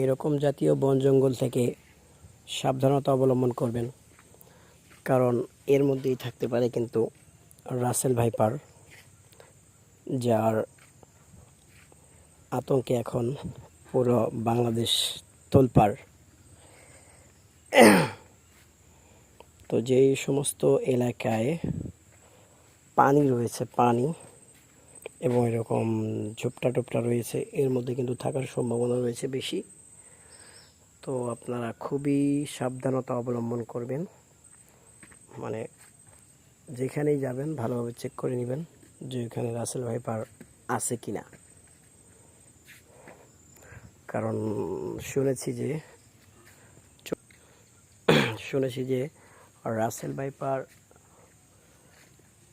এরকম জাতীয় বন জঙ্গল থেকে সাবধানতা অবলম্বন করবেন। কারণ এর মধ্যেই থাকতে পারে কিন্তু রাসেল ভাইপার, যার আতঙ্কে এখন পুরো বাংলাদেশ তোলপাড়। তো যেই সমস্ত এলাকায় পানি রয়েছে, পানি এবং এরকম ঝোপটা টোপটা রয়েছে, এর মধ্যে কিন্তু থাকার সম্ভাবনা রয়েছে বেশি। তো আপনারা খুবই সাবধানতা অবলম্বন করবেন। মানে যেখানেই যাবেন, ভালোভাবে চেক করে নেবেন যে এখানে রাসেল ভাইপার আছে কি না কারণ শুনেছি যে শুনেছি যে রাসেল ভাইপার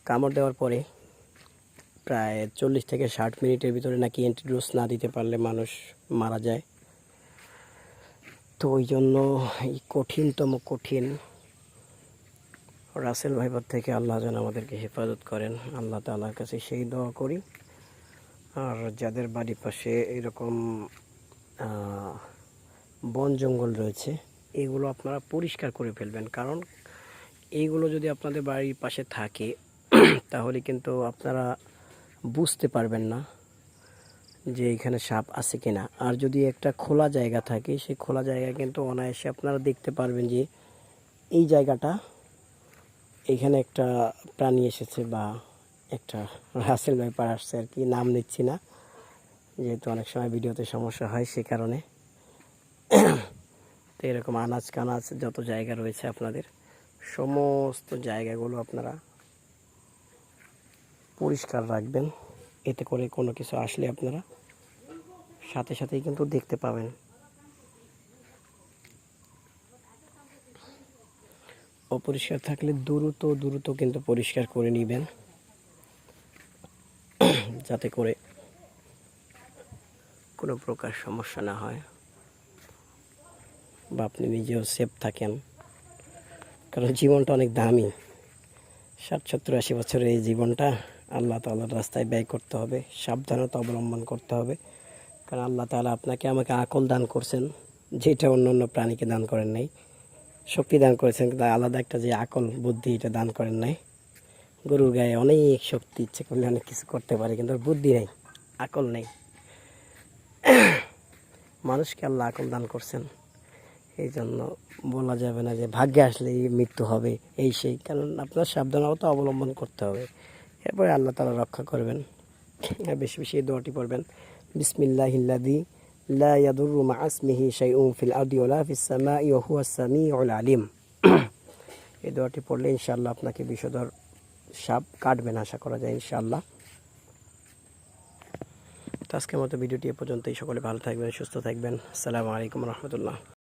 কামড় দেওয়ার পরে প্রায় চল্লিশ থেকে ষাট মিনিটের ভিতরে নাকি অ্যান্টিডোজ না দিতে পারলে মানুষ মারা যায়। তো ওই জন্য এই কঠিনতম কঠিন রাসেল ভাইবার থেকে আল্লাহ যেন আমাদেরকে হেফাজত করেন। আল্লাহ তালার কাছে সেই দোয়া করি। আর যাদের বাড়ির পাশে এরকম বন জঙ্গল রয়েছে, এগুলো আপনারা পরিষ্কার করে ফেলবেন। কারণ এইগুলো যদি আপনাদের বাড়ির পাশে থাকে, তাহলে কিন্তু আপনারা বুঝতে পারবেন না যে এখানে সাপ আছে কিনা। আর যদি একটা খোলা জায়গা থাকে, সেই খোলা জায়গা কিন্তু অনায়াসে আপনারা দেখতে পারবেন যে এই জায়গাটা এখানে একটা প্রাণী এসেছে বা একটা রাসেল ব্যাপার আসছে আর কি নাম নিচ্ছি না। যেহেতু অনেক সময় ভিডিওতে সমস্যা হয় সে কারণে। তো এরকম আনাজ কানাজ যত জায়গা রয়েছে আপনাদের, সমস্ত জায়গাগুলো আপনারা পরিষ্কার রাখবেন। এতে করে কোনো কিছু আসলে আপনারা সাথে সাথেই কিন্তু দেখতে পাবেন। অপরিষ্কার থাকলে দ্রুত দ্রুত কিন্তু পরিষ্কার করে নেবেন। যাতে করে কোনো প্রকার সমস্যা না হয় বা আপনি নিজেও সেফ থাকেন। কারণ জীবনটা অনেক দামি। ষাট সত্তর আশি বছরের এই জীবনটা আল্লাহ তাল্লাহর রাস্তায় ব্যয় করতে হবে, সাবধানতা অবলম্বন করতে হবে। কারণ আল্লাহ তাআলা আপনাকে আমাকে আকল দান করছেন, যেটা অন্য অন্য প্রাণীকে দান করেন নাই। শক্তি দান করেছেন, কিন্তু আলাদা একটা যে আকল, বুদ্ধি, এটা দান করেন নাই। গরুর গায়ে অনেক শক্তি, ইচ্ছে করলে অনেক কিছু করতে পারে, কিন্তু বুদ্ধি নেই, আকল নেই। মানুষকে আল্লাহ আকল দান করছেন। এই জন্য বলা যাবে না যে ভাগ্যে আসলে মৃত্যু হবে, এই সেই। কারণ আপনার সাবধানতা অবলম্বন করতে হবে। এরপরে আল্লাহ তালা রক্ষা করবেন। বেশি বেশি দোয়াটি পড়বেন। বিসমিল্লাহিল্লাদি লা ইয়াদুররু মা আসমিহি শাইউন ফিল আরদি ওয়ালা ফিস সামাই ওয়া হুয়াস সামিউল আলিম। এই দোয়াটি পড়লে ইনশাআল্লাহ আপনাকে বিষধর সাপ কাটবেন আশা করা যায় ইনশাআল্লাহ। তো আজকের মতো ভিডিওটি এ পর্যন্তই। সকলে ভালো থাকবেন, সুস্থ থাকবেন। আসসালামু আলাইকুম রহমতুল্লাহ।